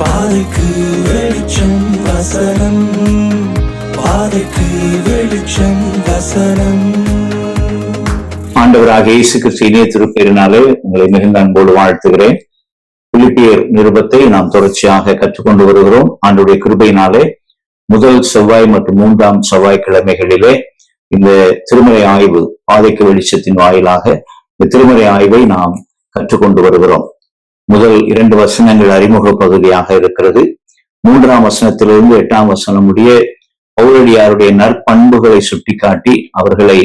பாதைக்கு வெளிச்சம் வசனம். பாதைக்கு வெளிச்சம் வசனம். ஆண்டவராக இயேசு கிறிஸ்து இணைய உங்களை மிகுந்த அன்போடு வாழ்த்துகிறேன். பிலிப்பியர் நிருபத்தை நாம் தொடர்ச்சியாக கற்றுக்கொண்டு வருகிறோம். ஆண்டுடைய கிருபையினாலே முதல் செவ்வாய் மற்றும் மூன்றாம் செவ்வாய் கிழமைகளிலே இந்த திருமறை ஆய்வு பாதைக்கு வெளிச்சத்தின் வாயிலாக இந்த திருமறை ஆய்வை நாம் கற்றுக்கொண்டு வருகிறோம். முதல் இரண்டு வசனங்கள் அறிமுக பகுதியாக இருக்கிறது. மூன்றாம் வசனத்திலிருந்து எட்டாம் வசனம் முடிய பௌரடியாருடைய நற்பண்புகளை சுட்டிக்காட்டி அவர்களை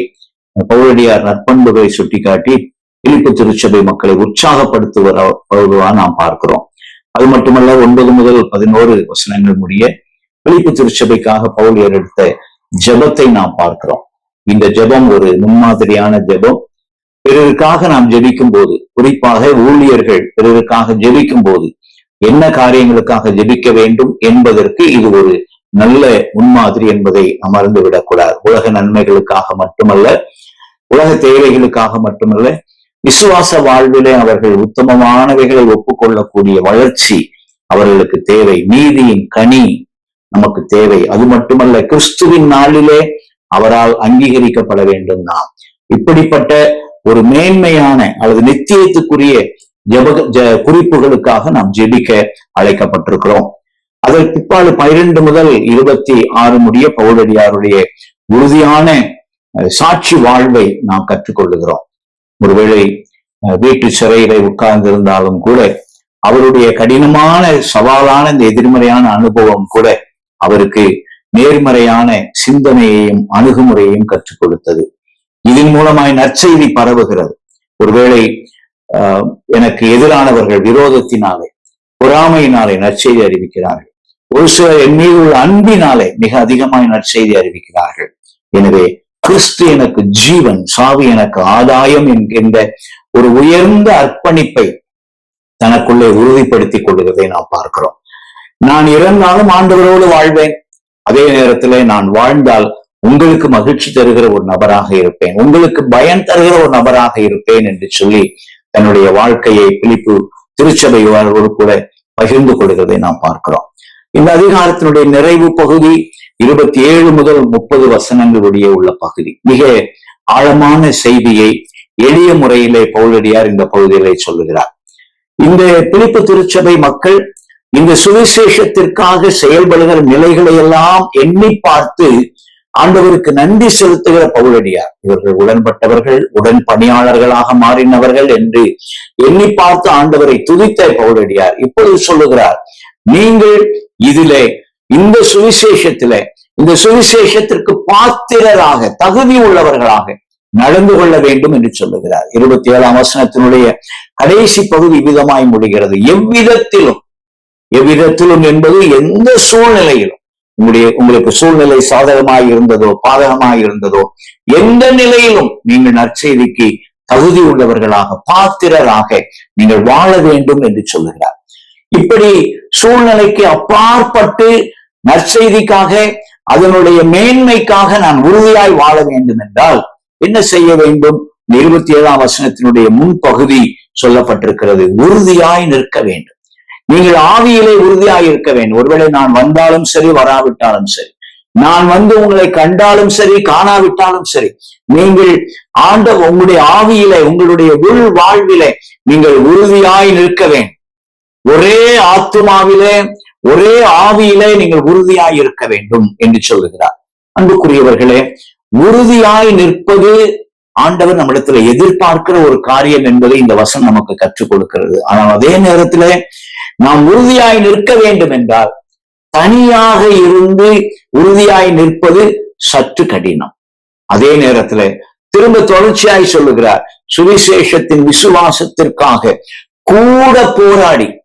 பௌரடியார் நற்பண்புகளை சுட்டிக்காட்டி பிலிப்பு திருச்சபை மக்களை உற்சாகப்படுத்துவதா நாம் பார்க்கிறோம். அது மட்டுமல்ல ஒன்பது முதல் பதினோரு வசனங்கள் முடிய பிலிப்பு திருச்சபைக்காக பவுலியர் எடுத்த ஜெபத்தை நாம் பார்க்கிறோம். இந்த ஜெபம் ஒரு முன்மாதிரியான ஜெபம். பிறருக்காக நாம் ஜெபிக்கும் போது குறிப்பாக ஊழியர்கள் பிறருக்காக ஜெபிக்கும் போது என்ன காரியங்களுக்காக ஜெபிக்க வேண்டும் என்பதற்கு இது ஒரு நல்ல முன்மாதிரி என்பதை அமர்ந்து விடக்கூடாது உலக நன்மைகளுக்காக மட்டுமல்ல உலக தேவைகளுக்காக மட்டுமல்ல விசுவாச வாழ்விலே அவர்கள் உத்தமமானவைகளை ஒப்புக்கொள்ளக்கூடிய வளர்ச்சி அவர்களுக்கு தேவை. நீதியின் கனி நமக்கு தேவை. அது மட்டுமல்ல கிறிஸ்துவின் நாளிலே அவரால் அங்கீகரிக்கப்பட வேண்டும் நாம். இப்படிப்பட்ட ஒரு மேன்மையான அல்லது நித்தியத்துக்குரிய ஜப குறிப்புகளுக்காக நாம் ஜெபிக்க அழைக்கப்பட்டிருக்கிறோம். அதற்கு பிற்பாடு பனிரெண்டு முதல் இருபத்தி ஆறு முடிய பவுலடியாருடைய உறுதியான சாட்சி வாழ்வை நாம் கற்றுக்கொள்ளுகிறோம். ஒருவேளை அஹ், வீட்டு சிறையில உட்கார்ந்திருந்தாலும் கூட அவருடைய கடினமான சவாலான இந்த எதிர்மறையான அனுபவம் கூட அவருக்கு நேர்மறையான சிந்தனையையும் அணுகுமுறையையும் கற்றுக் கொடுத்தது. இதன் மூலமாய் நற்செய்தி பரவுகிறது. ஒருவேளை எனக்கு எதிரானவர்கள் விரோதத்தினாலே பொறாமையினாலே நற்செய்தி அறிவிக்கிறார்கள். ஒரு சிலர் என் மீது உள்ள அன்பினாலே மிக அதிகமாய் நற்செய்தி அறிவிக்கிறார்கள். எனவே கிறிஸ்து எனக்கு ஜீவன் சாவி எனக்கு ஆதாயம் என்கின்ற ஒரு உயர்ந்த அர்ப்பணிப்பை தனக்குள்ளே உறுதிப்படுத்திக் கொள்கிறதை நாம் பார்க்கிறோம். நான் இறந்தாலும் ஆண்டவரோடு வாழ்வேன். அதே நேரத்திலே நான் வாழ்ந்தால் உங்களுக்கு மகிழ்ச்சி தருகிற ஒரு நபராக இருப்பேன். உங்களுக்கு பயன் தருகிற ஒரு நபராக இருப்பேன் என்று சொல்லி தன்னுடைய வாழ்க்கையை பிழிப்பு திருச்சபையோடு கூட பகிர்ந்து கொள்கிறதை நாம் பார்க்கிறோம். இந்த அதிகாரத்தினுடைய நிறைவு பகுதி இருபத்தி ஏழு முதல் முப்பது வசனங்களுடைய உள்ள பகுதி. மிக ஆழமான செய்தியை எளிய முறையிலே பவுலடியார் இந்த பகுதியிலே சொல்லுகிறார். இந்த பிலிப்பு திருச்சபை மக்கள் இந்த சுவிசேஷத்திற்காக செயல்படுகிற நிலைகளை எல்லாம் எண்ணி பார்த்து ஆண்டவருக்கு நன்றி செலுத்துகிற பவுலடியார். இவர்கள் உடன்பட்டவர்கள் உடன் பணியாளர்களாக மாறினவர்கள் என்று எண்ணி பார்த்து ஆண்டவரை துதித்த பவுலடியார் இப்பொழுது சொல்லுகிறார் நீங்கள் இதிலே இந்த சுவிசேஷத்திலே இந்த சுவிசேஷத்திற்கு பாத்திரராக தகுதி உள்ளவர்களாக நடந்து கொள்ள வேண்டும் என்று சொல்லுகிறார். இருபத்தி ஏழாம் வசனத்தினுடைய கடைசி பகுதி விதமாய் முடிகிறது. எவ்விதத்திலும் எவ்விதத்திலும் என்பது எந்த சூழ்நிலையிலும் உங்களுடைய உங்களுக்கு சூழ்நிலை சாதகமாய் இருந்ததோ பாதகமாய் இருந்ததோ எந்த நிலையிலும் நீங்கள் நற்செய்திக்கு தகுதி உள்ளவர்களாக பாத்திரராக நீங்கள் வாழ வேண்டும் என்று சொல்லுகிறார். இப்படி சூழ்நிலைக்கு அப்பாற்பட்டு நற்செய்திக்காக அதனுடைய மேன்மைக்காக நான் உறுதியாய் வாழ வேண்டும் என்றால் என்ன செய்ய வேண்டும்? இருபத்தி ஏழாம் வசனத்தினுடைய முன்பகுதி சொல்லப்பட்டிருக்கிறது. உறுதியாய் நிற்க வேண்டும். நீங்கள் ஆவியிலே உறுதியாய் இருக்க வேண்டும். ஒருவேளை நான் வந்தாலும் சரி வராவிட்டாலும் சரி. நான் வந்து உங்களை கண்டாலும் சரி காணாவிட்டாலும் சரி நீங்கள் ஆண்ட உங்களுடைய ஆவியிலே உங்களுடைய உள் வாழ்விலே நீங்கள் உறுதியாய் நிற்க வேண்டும். ஒரே ஆத்துமாவிலே ஒரே ஆவியிலே நீங்கள் உறுதியாய் இருக்க வேண்டும் என்று சொல்லுகிறார். அன்புக்குரியவர்களே உறுதியாய் நிற்பது ஆண்டவர் நம்மிடத்துல எதிர்பார்க்கிற ஒரு காரியம் என்பதை இந்த வசனம் நமக்கு கற்றுக் கொடுக்கிறது. ஆனால் அதே நேரத்திலே நாம் உறுதியாய் நிற்க வேண்டும் என்றால் தனியாக இருந்து உறுதியாய் நிற்பது சற்று கடினம். அதே நேரத்துல திரும்ப தொடர்ச்சியாய் சொல்லுகிறார். சுவிசேஷத்தின் விசுவாசத்திற்காக கூட போராடி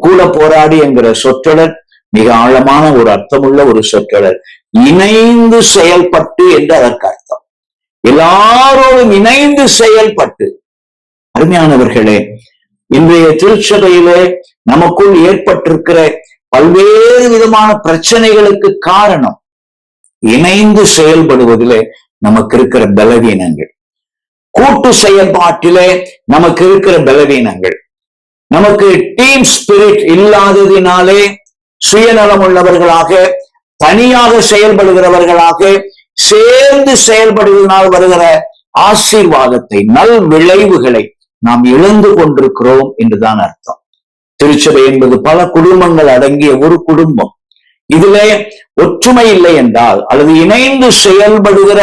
கூட போராடி என்கிற சொற்றொடர் மிக ஆழமான ஒரு அர்த்தமுள்ள ஒரு சொற்றொடர். இணைந்து செயல்பட்டு என்று அதற்கு அர்த்தம். எல்லாரோடும் இணைந்து செயல்பட்டு. அருமையானவர்களே இன்றைய திருச்சபையிலே நமக்குள் ஏற்பட்டிருக்கிற பல்வேறு விதமான பிரச்சனைகளுக்கு காரணம் இணைந்து செயல்படுவதிலே நமக்கு இருக்கிற பலவீனங்கள். கூட்டு செயல்பாட்டிலே நமக்கு இருக்கிற பலவீனங்கள். நமக்கு டீம் ஸ்பிரிட் இல்லாததினாலே சுயநலம் உள்ளவர்களாக தனியாக செயல்படுகிறவர்களாக சேர்ந்து செயல்படுவதனால் வருகிற ஆசீர்வாதத்தை நல் விளைவுகளை நாம் இழந்து கொண்டிருக்கிறோம் என்றுதான் அர்த்தம். திருச்சபை என்பது பல குடும்பங்கள் அடங்கிய ஒரு குடும்பம். இதிலே ஒற்றுமை இல்லை என்றால் அல்லது இணைந்து செயல்படுகிற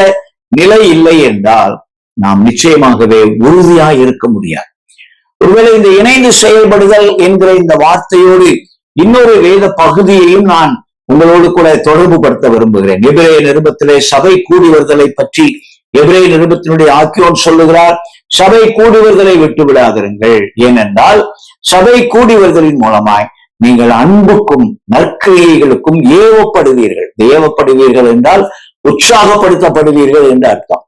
நிலை இல்லை என்றால் நாம் நிச்சயமாகவே உறுதியா இருக்க முடியாது. ஒருவேளை இந்த இணைந்து செயல்படுதல் என்கிற இந்த வார்த்தையோடு இன்னொரு வேத பகுதியையும் நான் உங்களோடு கூட தொடர்பு படுத்த விரும்புகிறேன். எபிரே நிருபத்திலே சபை கூடி வருதலை பற்றி எபிரேய நிருபத்தினுடைய ஆக்கியோன் சொல்லுகிறார் சபை கூடுவர்களை வருதலை விட்டு விடாதிருங்கள். ஏனென்றால் சபை கூடி மூலமாய் நீங்கள் அன்புக்கும் நற்கிரியைகளுக்கும் ஏவப்படுவீர்கள். ஏவப்படுவீர்கள் என்றால் உற்சாகப்படுத்தப்படுவீர்கள் என்று அர்த்தம்.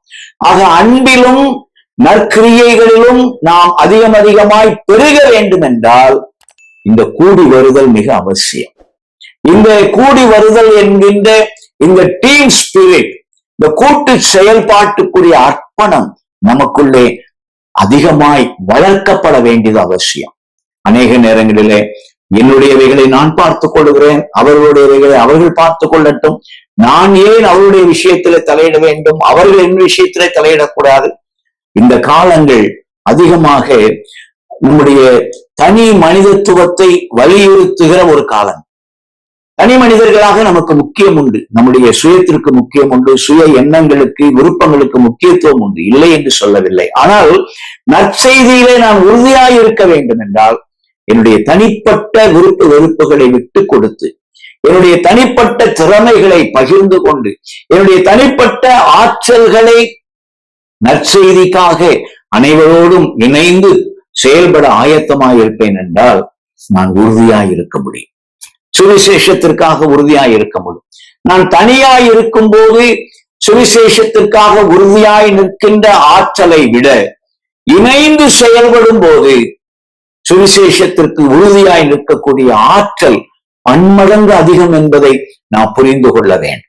ஆக அன்பிலும் நற்கிரியைகளிலும் நாம் அதிகம் அதிகமாய் பெருக வேண்டும் என்றால் இந்த கூடி வருதல் மிக அவசியம். இந்த கூடி வருதல் என்கின்ற இந்த டீம் ஸ்பிரிட் இந்த கூட்டு செயல்பாட்டுக்குரிய அர்ப்பணம் நமக்குள்ளே அதிகமாய் வளர்க்கப்பட வேண்டியது அவசியம். அநேக நேரங்களிலே என்னுடையவைகளை நான் பார்த்துக் கொள்கிறேன் அவர்களுடையவைகளை அவர்கள் பார்த்துக் கொள்ளட்டும். நான் ஏன் அவருடைய விஷயத்திலே தலையிட வேண்டும் அவர்கள் என் விஷயத்திலே தலையிடக்கூடாது? இந்த காலங்கள் அதிகமாக நம்முடைய தனி மனிதத்துவத்தை வலியுறுத்துகிற ஒரு காலம். தனி மனிதர்களாக நமக்கு முக்கியம் உண்டு. நம்முடைய சுயத்திற்கு முக்கியம் உண்டு. சுய எண்ணங்களுக்கு விருப்பங்களுக்கு முக்கியத்துவம் உண்டு. இல்லை என்று சொல்லவில்லை. ஆனால் நற்செய்தியிலே நான் உறுதியாய் இருக்க வேண்டும் என்றால் என்னுடைய தனிப்பட்ட விருப்பு வெறுப்புகளை விட்டு கொடுத்து என்னுடைய தனிப்பட்ட திறமைகளை பகிர்ந்து கொண்டு என்னுடைய தனிப்பட்ட ஆற்றல்களை நற்செய்திக்காக அனைவரோடும் இணைந்து செயல்பட ஆயத்தமாய் இருப்பேன் என்றால் நான் உறுதியாய் இருக்க முடியும். சுவிசேஷத்திற்காக உறுதியாய் இருக்க முடியும். நான் தனியாய் இருக்கும் போது சுவிசேஷத்திற்காக உறுதியாய் நிற்கின்ற ஆற்றலை விட இணைந்து செயல்படும் போது சுவிசேஷத்திற்கு உறுதியாய் நிற்கக்கூடிய ஆற்றல் பன்மடங்கு அதிகம் என்பதை நாம் புரிந்து கொள்ள வேண்டும்.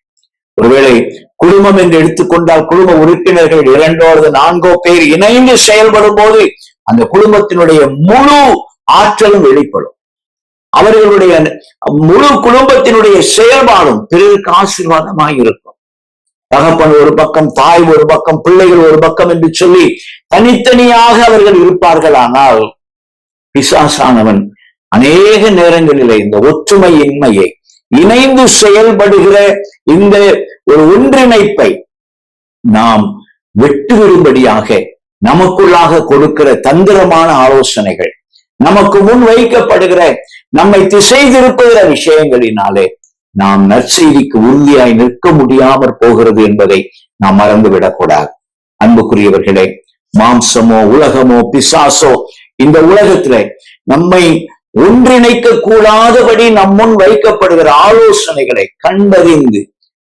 ஒருவேளை குடும்பம் என்று எடுத்துக்கொண்டால் குடும்ப உறுப்பினர்கள் இரண்டோ அல்லது நான்கோ பேர் இணைந்து செயல்படும் போது அந்த குடும்பத்தினுடைய முழு ஆற்றலும் வெளிப்படும். அவர்களுடைய முழு குடும்பத்தினுடைய செயல்பாடும் பிறருக்கு ஆசீர்வாதமாய் இருக்கும். தகப்பன் ஒரு பக்கம் தாய் ஒரு பக்கம் பிள்ளைகள் ஒரு பக்கம் என்று சொல்லி தனித்தனியாக அவர்கள் இருப்பார்கள் ஆனால் பிசாசானவன் அநேக நேரங்களிலே இந்த ஒற்றுமையின்மையை இணைந்து செயல்படுகிற இந்த ஒரு ஒன்றிணைப்பை நாம் வெட்டுவிடும்படியாக நமக்குள்ளாக கொடுக்கிற தந்திரமான ஆலோசனைகள் நமக்கு முன் வைக்கப்படுகிற நம்மை திசை திருப்புகிற விஷயங்களினாலே நாம் நற்செய்திக்கு உறுதியாய் நிற்க முடியாமற் போகிறது என்பதை நாம் மறந்து விடக்கூடாது அன்புக்குரியவர்களே மாம்சமோ உலகமோ பிசாசோ இந்த உலகத்துல நம்மை ஒன்றிணைக்க கூடாதபடி நம் முன் வைக்கப்படுகிற ஆலோசனைகளை கண்டறிந்து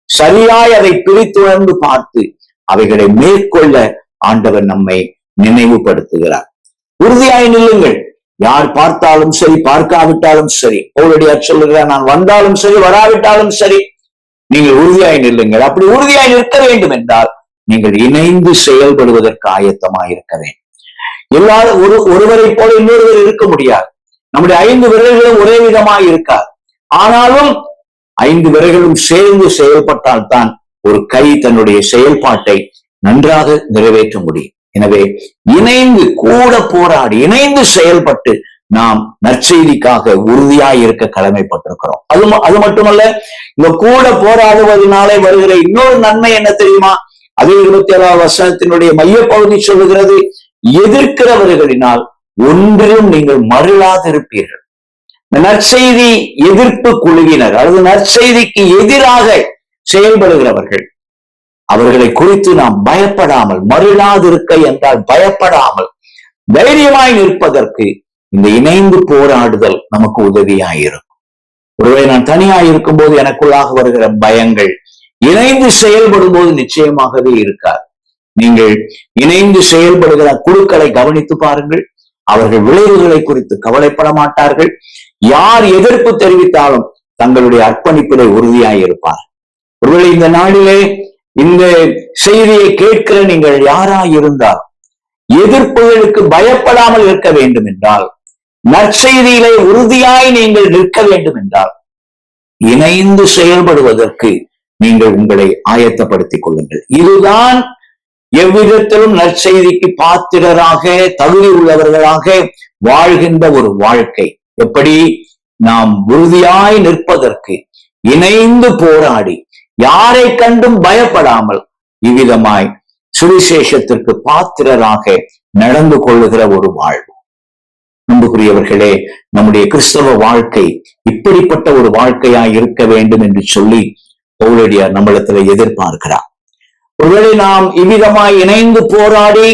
சரியாய் அதை பிரித்துணர்ந்து பார்த்து அவைகளை மேற்கொள்ள ஆண்டவர் நம்மை நினைவுபடுத்துகிறார். உறுதியாய் நில்லுங்கள். யார் பார்த்தாலும் சரி பார்க்காவிட்டாலும் சரி பவுலடியார் சொல்லுகிறார் நான் வந்தாலும் சரி வராவிட்டாலும் சரி நீங்கள் உறுதியாய் நில்லுங்கள். அப்படி உறுதியாய் நிற்க வேண்டும் என்றால் நீங்கள் இணைந்து செயல்படுவதற்கு ஆயத்தமாக இருக்க வேண்டும். எல்லாரும் ஒரு ஒருவரை போல இன்னொருவர் இருக்க முடியாது. நம்முடைய ஐந்து விரல்களும் ஒரே விதமாக இருக்காது. ஆனாலும் ஐந்து விரல்களும் சேர்ந்து செயல்பட்டால்தான் ஒரு கை தன்னுடைய செயல்பாட்டை நன்றாக நிறைவேற்ற முடியும். எனவே இணைந்து கூட போராடி இணைந்து செயல்பட்டு நாம் நற்செய்திக்காக உறுதியாய் இருக்க கடமைப்பட்டிருக்கிறோம். அது அது மட்டுமல்ல இந்த கூட போராடுவதனாலே வருகிற இன்னொரு நன்மை என்ன தெரியுமா? அதே இருபத்தி ஏழாவது வசனத்தினுடைய மையப்பகுதி சொல்லுகிறது எதிர்க்கிறவர்களினால் ஒன்றிலும் நீங்கள் மருளாதிருப்பீர்கள். இந்த நற்செய்தி எதிர்ப்பு குழுவினர் அல்லது நற்செய்திக்கு எதிராக செயல்படுகிறவர்கள் அவர்களை குறித்து நாம் பயப்படாமல் மருளாதிருக்க என்றால் பயப்படாமல் தைரியமாய் நிற்பதற்கு இந்த இணைந்து போராடுதல் நமக்கு உதவியாயிருக்கும். ஒருவேளை நான் தனியா இருக்கும்போது எனக்குள்ளாக வருகிற பயங்கள் இணைந்து செயல்படும் போது நிச்சயமாகவே இருக்காது. நீங்கள் இணைந்து செயல்படுகிற குழுக்களை கவனித்து பாருங்கள். அவர்கள் விளைவுகளை குறித்து கவலைப்பட மாட்டார்கள். யார் எதிர்ப்பு தெரிவித்தாலும் தங்களுடைய அர்ப்பணிப்பிலே உறுதியாய் இருப்பார் ஒருவேளை இந்த நாளிலே இந்த செய்தியை கேட்கிற நீங்கள் யாரா இருந்தால் எதிர்ப்புகளுக்கு பயப்படாமல் இருக்க வேண்டும் என்றால் நற்செய்தியிலே உறுதியாய் நீங்கள் நிற்க வேண்டும் என்றால் இணைந்து செயல்படுவதற்கு நீங்கள் உங்களை ஆயத்தப்படுத்திக் கொள்ளுங்கள். இதுதான் எவ்விதத்திலும் நற்செய்திக்கு பாத்திரராக தகுதி உள்ளவர்களாக வாழ்கின்ற ஒரு வாழ்க்கை. எப்படி? நாம் உறுதியாய் நிற்பதற்கு இணைந்து போராடி யாரை கண்டும் பயப்படாமல் இவ்விதமாய் சுவிசேஷத்திற்கு பாத்திரராக நடந்து கொள்ளுகிற ஒரு வாழ்வு. அன்புக்குரியவர்களே நம்முடைய கிறிஸ்தவ வாழ்க்கை இப்படிப்பட்ட ஒரு வாழ்க்கையாய் இருக்க வேண்டும் என்று சொல்லி பவுலடியார் நம்மளத்துல எதிர்பார்க்கிறார். ஒருவேளை நாம் இவ்விதமாய் இணைந்து போராடி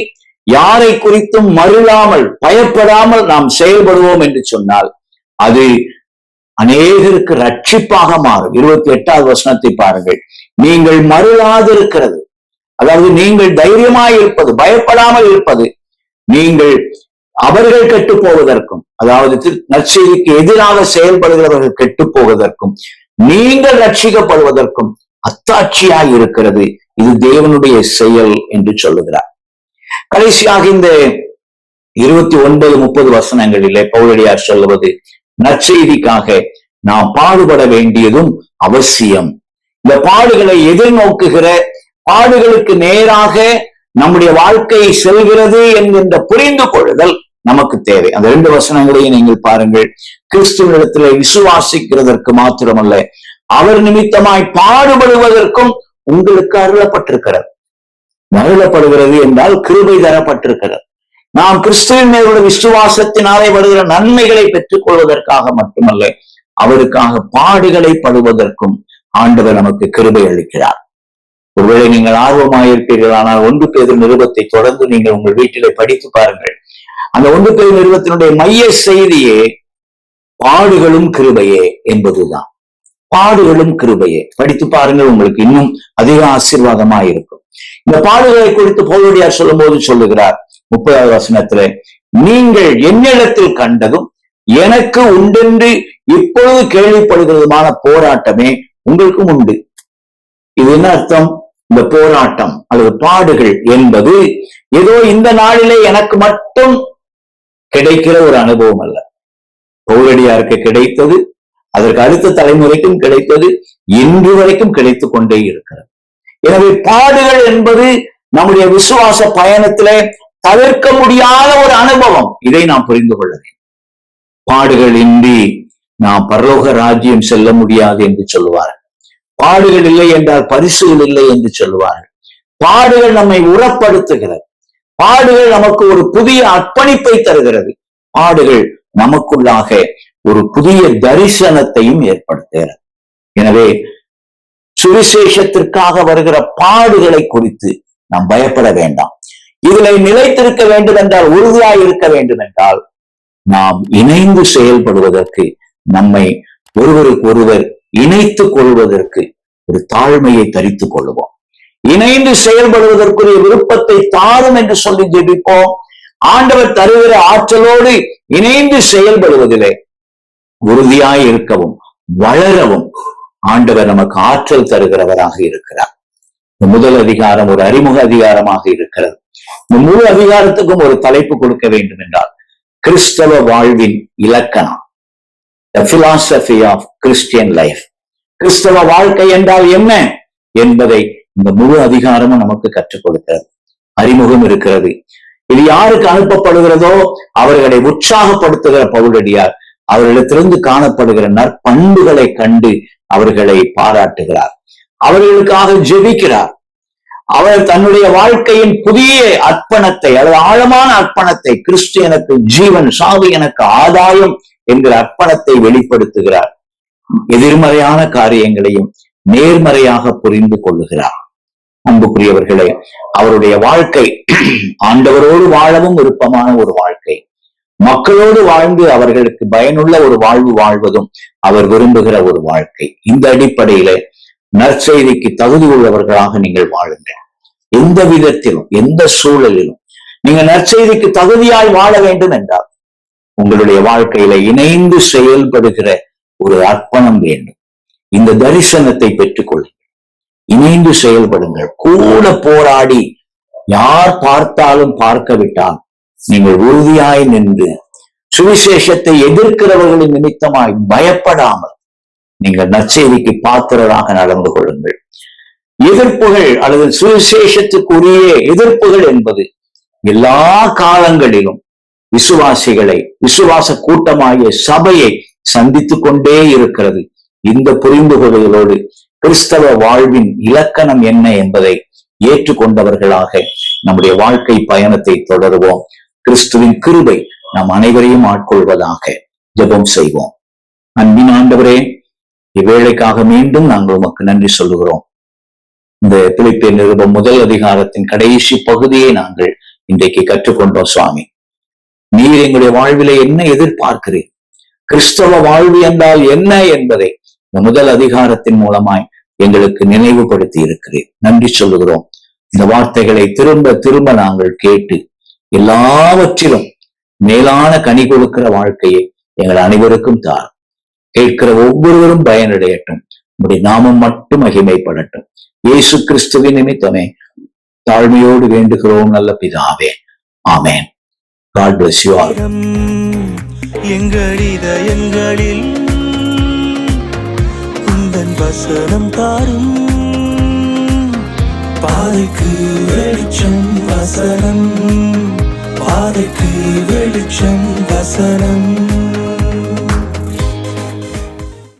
யாரை குறித்தும் மருளாமல் பயப்படாமல் நாம் செயல்படுவோம் என்று சொன்னால் அது அநேகருக்கு ரட்சிப்பாக மாறும். இருபத்தி எட்டாவது வசனத்தை பாருங்கள். நீங்கள் மருளாது இருக்கிறது. அதாவது நீங்கள் தைரியமாய் இருப்பது பயப்படாமல் இருப்பது நீங்கள் அவர்கள் கெட்டு போவதற்கும் அதாவது நற்செய்திக்கு எதிராக செயல்படுகிறவர்கள் கெட்டு போவதற்கும் நீங்கள் ரட்சிக்கப்படுவதற்கும் அத்தாட்சியாய் இருக்கிறது. இது தேவனுடைய செயல் என்று சொல்லுகிறார். கடைசியாக இந்த இருபத்தி ஒன்பது முப்பது வசனங்களிலே பௌரடியார் சொல்லுவது நற்செய்திக்காக நாம் பாடுபட வேண்டியதும் அவசியம். இந்த பாடுகளை எதிர்நோக்குகிற பாடுகளுக்கு நேராக நம்முடைய வாழ்க்கை செல்கிறது என்கின்ற புரிந்து கொள்ளுதல் நமக்கு தேவை. அந்த ரெண்டு வசனங்களையும் நீங்கள் பாருங்கள். கிறிஸ்துவனிடத்திலே விசுவாசிக்கிறதற்கு மாத்திரமல்ல அவர் நிமித்தமாய் பாடுபடுவதற்கும் உங்களுக்கு அருளப்பட்டிருக்கிறார் அருளப்படுகிறது என்றால் கிருபை தரப்பட்டிருக்கிறது. நாம் கிறிஸ்துவின் மேலுள்ள விசுவாசத்தினாலே வருகிற நன்மைகளை பெற்றுக் கொள்வதற்காக மட்டுமல்ல அவருக்காக பாடுகளை படுவதற்கும் ஆண்டவர் நமக்கு கிருபை அளிக்கிறார். ஒருவேளை நீங்கள் ஆர்வமாயிருப்பீர்கள் ஆனால் ஒன்று பேரும் நிருபத்தை தொடர்ந்து நீங்கள் உங்கள் வீட்டிலே படித்து பாருங்கள். அந்த ஒன்று பேர் நிறுவத்தினுடைய மைய செய்தியே பாடுகளும் கிருபையே என்பதுதான். பாடுகளும் கிருபையே. படித்து பாருங்கள் உங்களுக்கு இன்னும் அதிக ஆசீர்வாதமா இருக்கும் இந்த பாடுகளை குறித்து பவுலடியார் சொல்லும் போது சொல்லுகிறார் முப்பதாவது வசனத்துல நீங்கள் என்னிடத்தில் கண்டதும் எனக்கு உண்டென்று இப்பொழுது கேள்விப்படுகிறதுமான போராட்டமே உங்களுக்கும் உண்டு. இது என்ன அர்த்தம்? இந்த போராட்டம் அல்லது பாடுகள் என்பது ஏதோ இந்த நாளிலே எனக்கு மட்டும் கிடைக்கிற ஒரு அனுபவம் அல்ல. பௌரடியாருக்கு கிடைத்தது அதற்கு அடுத்த தலைமுறைக்கும் கிடைத்தது இன்று வரைக்கும் கிடைத்துக் கொண்டே இருக்கிறது. எனவே பாடுகள் என்பது நம்முடைய விசுவாச பயணத்திலே தவிர்க்க முடியாத ஒரு அனுபவம். இதை நாம் புரிந்து கொள்ள வேண்டும். பாடுகள் இன்றி நாம் பரலோக ராஜ்யம் செல்ல முடியாது என்று சொல்லுவார்கள். பாடுகள் இல்லை என்றால் பரிசுகள் இல்லை என்று சொல்லுவார்கள். பாடுகள் நம்மை உரப்படுத்துகிறது. பாடுகள் நமக்கு ஒரு புதிய அர்ப்பணிப்பை தருகிறது. பாடுகள் நமக்குள்ளாக ஒரு புதிய தரிசனத்தையும் ஏற்படுத்துகிறது. எனவே சுவிசேஷத்திற்காக வருகிற பாடுகளை குறித்து நாம் பயப்பட வேண்டாம். இதுல நிலைத்திருக்க வேண்டும் என்றால் உறுதியாய் இருக்க வேண்டும் என்றால் நாம் இணைந்து செயல்படுவதற்கு நம்மை ஒருவருக்கு ஒருவர் இணைத்துக் கொள்வதற்கு ஒரு தாழ்மையை தரித்துக் கொள்வோம் இணைந்து செயல்படுவதற்குரிய விருப்பத்தை தாரும் என்று சொல்லி ஜெபிப்போம். ஆண்டவர் தருகிற ஆற்றலோடு இணைந்து செயல்படுவதிலே உறுதியாய் இருக்கவும் வளரவும் ஆண்டவர் நமக்கு ஆற்றல் தருகிறவராக இருக்கிறார். முதல் அதிகாரம் ஒரு அறிமுக அதிகாரமாக இருக்கிறது. இந்த முழு அதிகாரத்துக்கும் ஒரு தலைப்பு கொடுக்க வேண்டும் என்றால் கிறிஸ்தவ வாழ்வின் இலக்கணம். The philosophy of Christian life கிறிஸ்தவ வாழ்க்கை என்றால் என்ன என்பதை இந்த முழு அதிகாரமும் நமக்கு கற்றுக் கொடுக்கிறது. அறிமுகம் இருக்கிறது. இது யாருக்கு அனுப்பப்படுகிறதோ அவர்களை உற்சாகப்படுத்துகிற பவுலடியார் அவர்களிடத்திலிருந்து காணப்படுகிற நற்பண்புகளை கண்டு அவர்களை பாராட்டுகிறார். அவர்களுக்காக ஜெபிக்கிறார். அவர் தன்னுடைய வாழ்க்கையின் புதிய அர்ப்பணத்தை அல்லது ஆழமான அர்ப்பணத்தை கிறிஸ்து எனக்கு ஜீவன் சாவு எனக்கு ஆதாயம் என்கிற அர்ப்பணத்தை வெளிப்படுத்துகிறார். எதிர்மறையான காரியங்களையும் நேர்மறையாக புரிந்து கொள்ளுகிறார். அன்புக்குரியவர்களே அவருடைய வாழ்க்கை ஆண்டவரோடு வாழவும் விருப்பமான ஒரு வாழ்க்கை. மக்களோடு வாழ்ந்து அவர்களுக்கு பயனுள்ள ஒரு வாழ்வு வாழ்வதும் அவர் விரும்புகிற ஒரு வாழ்க்கை. இந்த அடிப்படையில நற்செய்திக்கு தகுதி உள்ளவர்களாக நீங்கள் வாழுங்கள். எந்த விதத்திலும் எந்த சூழலிலும். நீங்க நற்செய்திக்கு தகுதியாய் வாழ வேண்டும் என்றால் உங்களுடைய வாழ்க்கையில இணைந்து செயல்படுகிற ஒரு அர்ப்பணம் வேண்டும். இந்த தரிசனத்தை பெற்றுக்கொள்ளுங்கள். இணைந்து செயல்படுங்கள். கூட போராடி யார் பார்த்தாலும் பார்க்க விட்டால் நீங்கள் உறுதியாய் நின்று சுவிசேஷத்தை எதிர்க்கிறவர்களின் நிமித்தமாய் பயப்படாமல் நீங்கள் நற்செய்திக்கு பாத்திரராக நடந்து கொள்ளுங்கள். எதிர்ப்புகள் அல்லது சுவிசேஷத்துக்குரிய எதிர்ப்புகள் என்பது எல்லா காலங்களிலும் விசுவாசிகளை விசுவாச கூட்டமாகிய சபையை சந்தித்துக் கொண்டே இருக்கிறது. இந்த புரிந்துகொள்களோடு கிறிஸ்தவ வாழ்வின் இலக்கணம் என்ன என்பதை ஏற்றுக்கொண்டவர்களாக நம்முடைய வாழ்க்கை பயணத்தை தொடருவோம். கிறிஸ்துவின் கிருபை நாம் அனைவரையும் ஆட்கொள்வதாக ஜெபம் செய்வோம். அன்பின் ஆண்டவரே இவ்வேளைக்காக மீண்டும் நாங்கள் உமக்கு நன்றி சொல்லுகிறோம். இந்த பிலிப்பிய நிருபம் முதல் அதிகாரத்தின் கடைசி பகுதியை நாங்கள் இன்றைக்கு கற்றுக்கொண்டோம் சுவாமி. நீர் எங்களுடைய வாழ்வில என்ன எதிர்பார்க்கிறீர்? கிறிஸ்தவ வாழ்வு என்றால் என்ன என்பதை இந்த முதல் அதிகாரத்தின் மூலமாய் எங்களுக்கு நினைவுபடுத்தி இருக்கிறேன் நன்றி சொல்லுகிறோம். இந்த வார்த்தைகளை திரும்ப திரும்ப நாங்கள் கேட்டு எல்லாவற்றிலும் மேலான கனி கொடுக்கிற வாழ்க்கையை எங்கள் அனைவருக்கும் தார். கேட்கிற ஒவ்வொருவரும் பயனடையட்டும். உங்களுடைய நாமம் மட்டும் மகிமைப்படட்டும். இயேசு கிறிஸ்துவின் நிமித்தமே தாழ்மையோடு வேண்டுகிறோம் நல்ல பிதாவே. ஆமேன். காட் பிளஸ் யூ ஆல் இடம் எங்கள் இதயங்களில் உந்தன் வசனம் தாரும். பாதைக்கு வெளிச்சம் வசனம். பாதைக்கு வெளிச்சம் வசனம்.